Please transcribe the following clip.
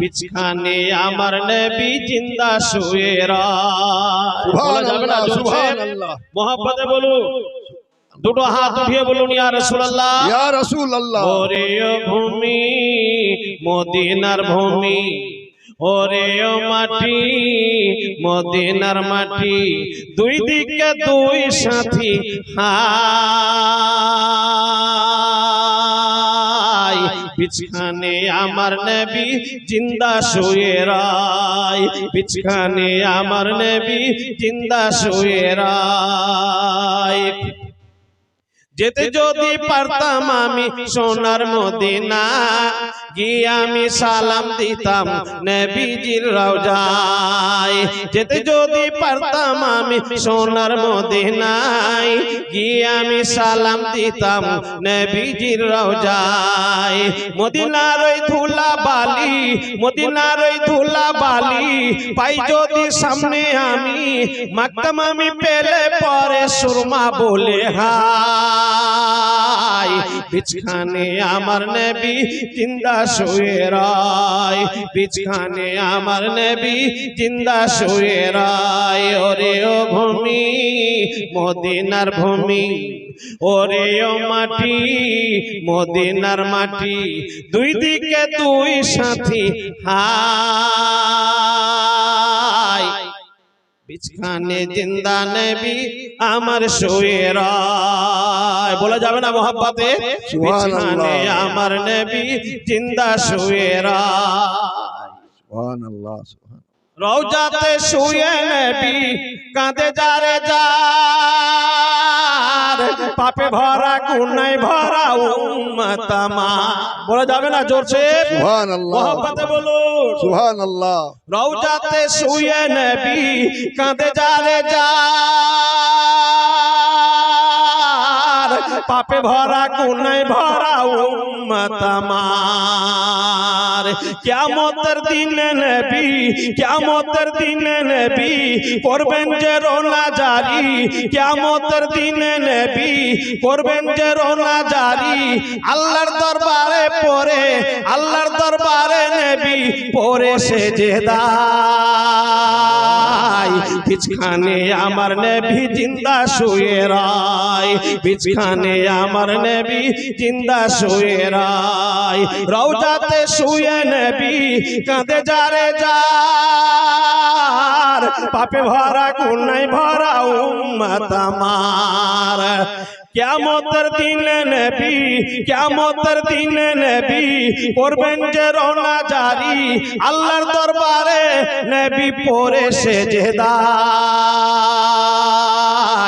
বিছখানে আমার নবী জিন্দা শুয়ে বলা যাবে না মোহাম্মদে বলুন দুটো হাত উঠিয়ে বলুন ইয়া রাসূলুল্লাহ। ইয়া রাসূলুল্লাহ। ওরে ভূমি মদিনার ভূমি। ওরে ও মাটি মদিনার মাটি। দুই দিকে দুই সাথী হাই বিছখানে আমার নবী জিন্দা শুয়ে রায়। পিছখানে আমার নবী জিন্দা শুয়ে রায়। যেতে যদি পারতাম আমি সোনার মদিনা গিয়ে আমি সালাম দিতাম নবীজির রওজায়। যেতে যদি পারতাম আমি সোনার মদিনায় গিয়ে আমি সালাম দিতাম নবীজির রওজায়। মদিনার ওই ধুলা বালি মদিনার ওই ধুলা বালি পাই যদি সামনে আমি মাকতাম আমি পেলে পরে সুরমা বলে বিছখানে আমার নবী জিন্দা শুয়ে রায়। বিছখানে আমার নবী জিন্দা শুয়ে রায়। ওরে ও ভূমি মদিনার ভূমি। ওরে ও মাটি মদিনার মাটি। দুই দিকে দুই সাথী হাই বিছখানে জিন্দা নবী আমার শুয়ে রায় বলা যাবে না মোহাব্বতে? বিছখানে আমার নবী জিন্দা শুয়ে রায় সুবহানাল্লাহ সুবহান রওজাতে শুয়ে নবী কাঁদে যারে যার পাপে ভরা গুণাই ভরা উম্মতামা বলা যাবে না জোরছে সুবহানাল্লাহ। মহব্বতে বলো সুবহানাল্লাহ। রওজাতে শুয়ে নবী কাঁদে যারে যার পাপে ভরা গুনাই ভরা উম্মত আমার। কিয়ামতের দিনে নবী, কিয়ামতের দিনে নবী করবেন যে রোনা জারি। কিয়ামতের দিনে নবী করবেন যে রোনা জারি। আল্লাহর দরবারে পড়ে, আল্লাহর দরবারে নবী পড়ে সে জেদাই বিছখানে আমার নেবি জিন্দা শুয়ে রায়। বিছখানে আমার নেবি জিন্দা শুয়ে রায়। রওজাতে শুয়ে নেবি কাঁদে যারে যার পাপে ভরা গুনাই ভরা উম্মত আমার। কিয়ামতের দিনে নবী, কিয়ামতের দিনে নেবি করবেন যে রোনা জারি, আল্লাহর দরবারে নেবি পরে সে